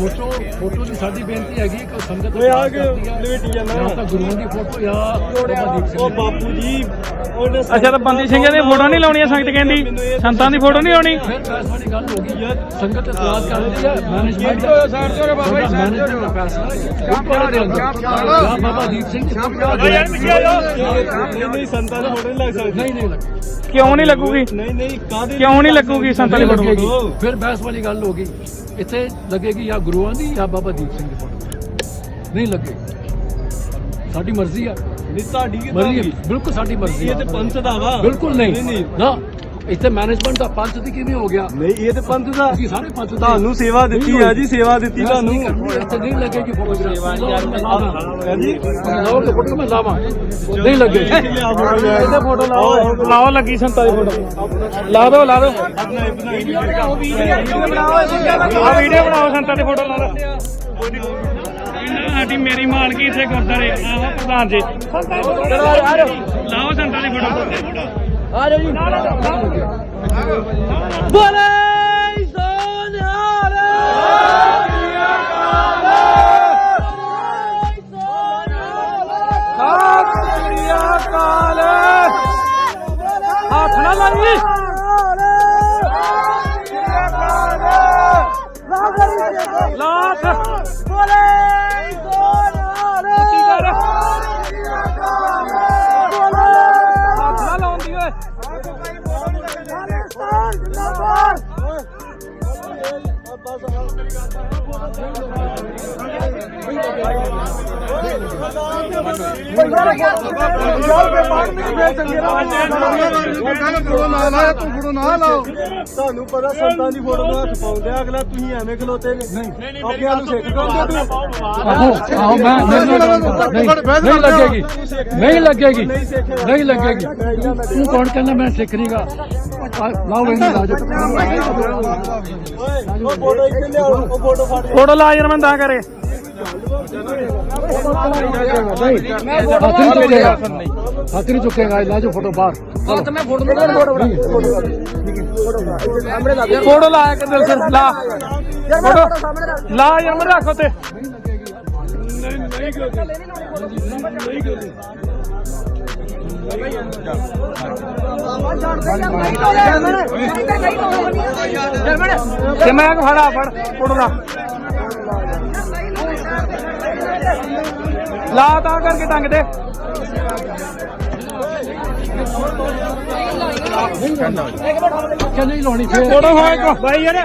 Photo photo ਦੀ ਸਾਡੀ ਬੇਨਤੀ ਹੈਗੀ ਕਿ ਸੰਗਤ ਓਏ ਆ ਕੇ। ਲਵੇਟੀ ਜਾਂਦਾ। ਜਾਂ ਤਾਂ ਗੁਰੂਆਂ ਦੀ ਫੋਟੋ ਜਾਂ ਬਾਬਾ ਦੀਪ ਸਿੰਘ ਉਹ। ਬਾਪੂ ਜੀ ਅੱਛਾ ਤਾਂ ਬੰਦੀ ਸਿੰਘਾਂ ਦੀਆਂ ਫੋਟੋ ਨਹੀਂ ਲਾਉਣੀਆਂ ਸੰਗਤ ਕਹਿੰਦੀ? ਸੰਤਾਂ ਦੀ ਫੋਟੋ ਨਹੀਂ ਲਾਉਣੀ? ਫਿਰ ਬਹਿਸ ਵਾਲੀ ਗੱਲ ਹੋ ਗਈ ਹੈ ਸੰਗਤ ਇਤਰਾਜ਼ ਹੈ ਮੈਨੇਜਮੈਂਟ ਤੋਂ ਬਾਬਾ ਜੀ ਬਾਬਾ ਦੀਪ ਸਿੰਘ ਯਾਰ ਨਹੀਂ ਸੰਤਾਂ ਦੀ ਫੋਟੋ ਨਹੀਂ ਲੱਗ ਸਕਦੀ। ਨਹੀਂ ਨਹੀਂ ਲੱਗੀ ਕਿਉਂ ਨਹੀਂ ਲੱਗੂਗੀ? ਨਹੀਂ ਨਹੀਂ ਕਾਹਦੇ ਕਿਉਂ ਨਹੀਂ ਲੱਗੂਗੀ? ਸੰਤਾਂ ਦੀ ਫੋਟੋ? ਲੱਗੇਗੀ। ਫਿਰ ਬਹਿਸ ਵਾਲੀ ਗੱਲ ਹੋ ਗਈ। ਇੱਥੇ ਲੱਗੇਗੀ ਜਾਂ ਗੁਰੂਆਂ ਦੀ ਜਾਂ ਬਾਬਾ ਦੀਪ ਸਿੰਘ ਦੀ ਫੋਟੋ। ਨਹੀਂ ਲੱਗੇ। ਸਾਡੀ ਮਰਜ਼ੀ ਆ। ਨਹੀਂ ਤੁਹਾਡੀ ਕਿਦਾਂ ਮਰਜ਼ੀ ਬਿਲਕੁਲ ਸਾਡੀ ਮਰਜ਼ੀ ਇਹ ਤੇ ਪੰਥ ਦਾ ਵਾ। ਬਿਲਕੁਲ ਨਹੀਂ। ਨਾ ਇੱਥੇ ਮੈਨੇਜਮੈਂਟ ਦਾ ਪੰਚ ਦੀ ਕਿਵੇਂ ਹੋ ਗਿਆ? ਨਹੀਂ ਇਹ ਤੇ ਪੰਥ ਦਾ। ਅਸੀਂ ਸਾਰੇ ਪੰਚ ਦੇ- ਤੁਹਾਨੂੰ ਸੇਵਾ ਦਿੱਤੀ ਆ ਜੀ ਸੇਵਾ ਦਿੱਤੀ ਤੁਹਾਨੂੰ। ਨਹੀਂ ਇੱਥੇ ਨਹੀਂ ਲੱਗੇਗੀ ਫੋਟੋਗ੍ਰਾਫ ਹਾਂਜੀ। ਲਾਓ ਤੇ ਫੋਟੋ ਮੈਂ ਲਾਵਾਂ। ਨਹੀਂ ਫੋਟੋ ਯਾਰ। ਇਹਦੇ ਫੋਟੋ ਲਾਓ। ਲਾਓ ਲੱਗੀ ਸੰਤਾਂ ਦੀ ਫੋਟੋ। ਲਾ ਦਿਓ ਲਾ ਦਿਓ। ਬਣਾਈ ਆ ਵੀਡੀਓ ਬਣਾਓ ਸੰਤਾਂ ਦੀ ਫੋਟੋ ਲਾ ਦਿਓ। ਸਾਡੀ ਮੇਰੀ ਮਾਲਕੀ ਇੱਥੇ ਗੁਰਦਾਰੇ ਆਹ ਪ੍ਰਧਾਨ ਜੀ। ਲਾਓ ਸੰਤਾਂ ਦੀ ਫੋਟੋ। ਆ ਜਾਓ ਜੀ। ਬੋਲੇ ਹੱਥ ਨਾ ਲਾਈ ਲਾਤ। ਬੋਲੇ ਜਿੰਦਾਬਾਦ। ਜਿੰਦਾਬਾਦ ਬਸ ਮੇਰੀ ਗੱਲ ਤੁਹਾਨੂੰ ਪਤਾ ਸੰਤਾਂ ਦੀ ਫੋਟੋ ਨੂੰ ਹੱਥ ਪਾਉਂਦੇ ਆ ਅਗਲਾ ਤੁਸੀਂ ਐਵੇਂ ਖਲੋਤੇ ਨੇ ਨਹੀਂ ਅੱਗੇ ਨੂੰ ਸਿੱਖ ਕਰਦੇ ਤੂੰ ਆਹੋ ਆਹੋ ਮੈਂ ਮੈਨੂੰ ਨਹੀਂ ਨਹੀਂ ਲੱਗੇਗੀ ਨਹੀਂ ਲੱਗੇਗੀ ਨਹੀਂ ਲੱਗੇਗੀ ਤੂੰ ਕੌਣ ਕਹਿੰਦਾ ਮੈਂ ਸਿੱਖ ਨਹੀਂਗਾ ਲਾਓ ਇਹਨੂੰ ਉਹ ਫੋਟੋ ਇੱਥੇ ਲਿਆਓ ਉਹ ਫੋਟੋ ਫੜ ਫੋਟੋ ਲਾ ਯਾਰ ਮੈਂ ਤਾਂ ਕਰੇ ਹੱਥ ਨਹੀਂ ਚੁੱਕੇਗਾ ਲਾ ਜੋ ਫੋਟੋ ਬਾਹਰ ਹੱਥ ਮੈਂ ਫੋਟੋ ਫੋਟੋ ਲਾ। ਕੇ ਦਿਲ ਸੇ ਲਾ ਫੋਟੋ ਲਾ ਯਾਰ ਮੈਂ ਰੱਖੋ ਤੇ ਤੇ ਲਾ ਤਾਂ ਕਰਕੇ ਟੰਗ ਦੇ। ਕਿ ਨਹੀਂ ਲਾਉਣੀ ਫੇਰ ਫੋਟੋ ਹੋਏ ਕੋ ਬਾਈ ਯਾਰ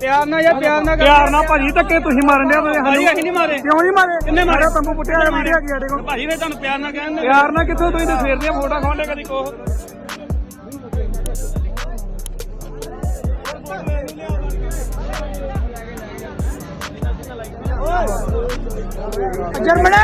ਪਿਆਰ ਨਾਲ ਯਾਰ ਪਿਆਰ ਨਾਲ ਪਿਆਰ ਨਾਲ ਭਾਜੀ ਧੱਕੇ ਤੁਸੀਂ ਮਾਰਨ ਦੇ ਤੁਸੀਂ ਭਾਜੀ ਅਸੀਂ ਨਹੀਂ ਮਾਰੇ। ਕਿਉਂ ਨਹੀਂ ਮਾਰੇ? ਕਿੰਨੇ ਮਾਰੇ? ਤੰਬੂ ਪੁੱਟਿਆ ਵੀਡੀਓ ਕੀ ਸਾਡੇ ਕੋਲ। ਭਾਜੀ ਫੇ ਤੁਹਾਨੂੰ ਪਿਆਰ ਨਾਲ ਕਹਿੰਦੇ ਪਿਆਰ ਨਾਲ ਕਿੱਥੋਂ ਤੁਸੀਂ ਤੇ ਦੀਆਂ ਫੋਟੋ ਖਾਉਂਦੇ ਕਦੀ ਕੋਹ? ਜਰਮਨ।